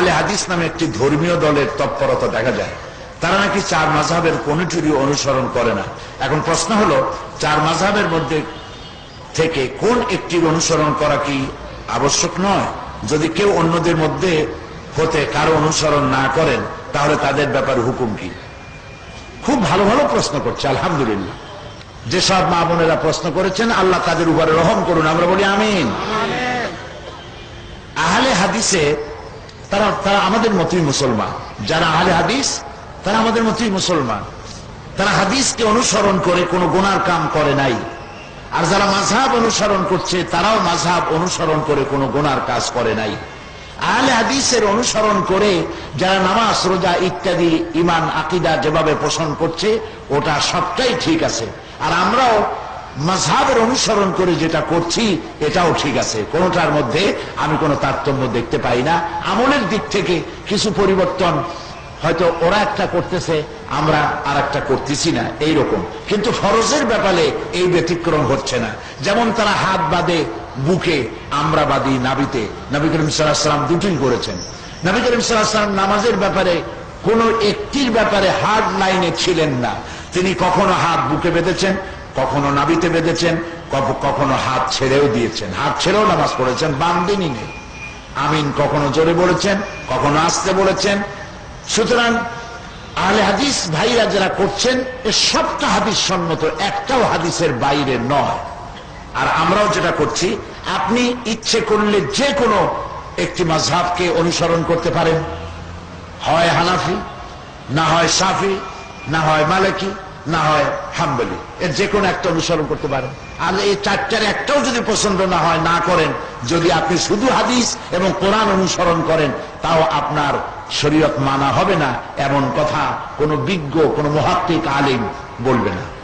আহলে হাদিস নামে একটি ধর্মীয় দলের তৎপরতা দেখা যায়। তারা নাকি চার মাঝহের কোনটিরই অনুসরণ করে না। এখন প্রশ্ন হলো, চার মাঝহের মধ্যে থেকে কোন একটির অনুসরণ করা কি আবশ্যক নয়? যদি কেউ অন্যদের মধ্যে হতে কারও অনুসরণ না করেন, তাহলে তাদের ব্যাপারে হুকুম কি? খুব ভালো ভালো প্রশ্ন করছে, আলহামদুলিল্লাহ। যেসব মা বোনেরা প্রশ্ন করেছেন, আল্লাহ তাদের উপরে রহম করুন, আমরা বলি আমিন। আহলে হাদিসে তারা তারা আমাদের মতোই মুসলমান। যারা আহলে হাদিস, তারা আমাদের মতোই মুসলমান। তারা হাদিসকে অনুসরণ করে কোনো গুনার কাম করে নাই। আর যারা মাঝহাব অনুসরণ করছে, তারাও মাঝহাব অনুসরণ করে কোনো গুনার কাজ করে নাই। আহলে হাদিসের অনুসরণ করে যারা নামাজ, রোজা ইত্যাদি ইমান আকিদা যেভাবে পোষণ করছে, ওটা সবটাই ঠিক আছে। আর আমরাও মাঝহাবের অনুসরণ করে যেটা করছি, এটাও ঠিক আছে। কোনোটার মধ্যে আমি কোনো তারতম্য দেখতে পাই না। আমলের দিক থেকে কিছু পরিবর্তন হয়তো ওরা একটা করতেছে, আমরা আর একটা করতেছি না এই রকম কিন্তু ফরজের ব্যাপারে এই ব্যতিক্রম হচ্ছে না। যেমন তারা হাত বাঁধে, বুকে আমরা বাদী নাবিতে। নবী করিম সাল্লাহাম দুটোই করেছেন। নবী করিম সাল্লাহাম নামাজের ব্যাপারে কোন একটির ব্যাপারে হার্ড লাইনে ছিলেন না। তিনি কখনো হাত বুকে বেঁধেছেন কখনো নাবিতে বেঁধেছেন কখনো হাত ছেড়েও দিয়েছেন। হাত ছেড়েও নামাজ পড়েছেন বাম দিনই নেই। আমিন কখনো জোরে বলেছেন, কখনো আসতে বলেছেন। সুতরাং আহলে হাদিস ভাইরা যারা করছেন, এ সবটা হাদিস সম্মত, একটাও হাদিসের বাইরে নয়। আর আমরাও যেটা করছি, আপনি ইচ্ছে করলে যে কোনো একটি মাঝহাবকে অনুসরণ করতে পারেন। হয় হানাফি, না হয় সাফি, না হয় মালিকি না হয় হাম্বলি। এর যে কোনো একটা অনুসরণ করতে পারেন। আর এই চারটার একটাও যদি পছন্দ না হয়, না করেন, যদি আপনি শুধু হাদিস এবং কোরআন অনুসরণ করেন, তাও আপনার শরীয়ত মানা হবে না, এমন কথা কোনো বিজ্ঞ, কোনো মহাত্মিক আলিম বলবে না।